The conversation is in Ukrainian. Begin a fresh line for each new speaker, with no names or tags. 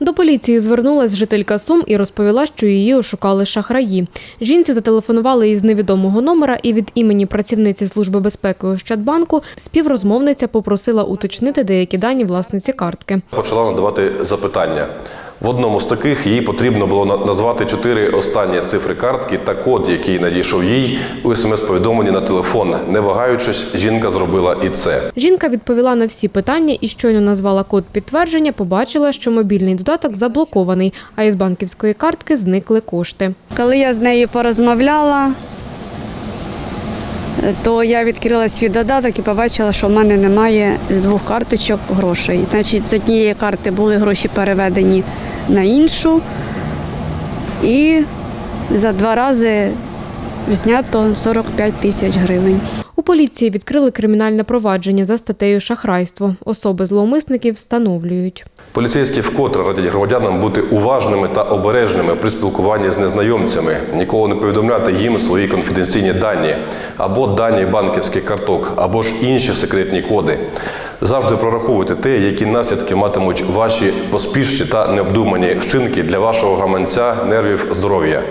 До поліції звернулась жителька Сум і розповіла, що її ошукали шахраї. Жінці зателефонували із невідомого номера, і від імені працівниці Служби безпеки Ощадбанку співрозмовниця попросила уточнити деякі дані власниці картки.
Почала надавати запитання. В одному з таких їй потрібно було назвати чотири останні цифри картки та код, який надійшов їй у смс-повідомленні на телефон. Не вагаючись, жінка зробила і це.
Жінка відповіла на всі питання і щойно назвала код підтвердження, побачила, що мобільний додаток заблокований, а із банківської картки зникли кошти.
Коли я з нею порозмовляла, то я відкрила свій додаток і побачила, що в мене немає з двох карточок грошей. Значить, з однієї карти були гроші переведені на іншу, і за два рази знято 45 тисяч гривень.
У поліції відкрили кримінальне провадження за статтею шахрайство. Особи зловмисників встановлюють.
Поліцейські вкотре радять громадянам бути уважними та обережними при спілкуванні з незнайомцями, ніколи не повідомляти їм свої конфіденційні дані або дані банківських карток, або ж інші секретні коди. Завжди прораховуйте те, які наслідки матимуть ваші поспішні та необдумані вчинки для вашого гаманця, нервів, здоров'я.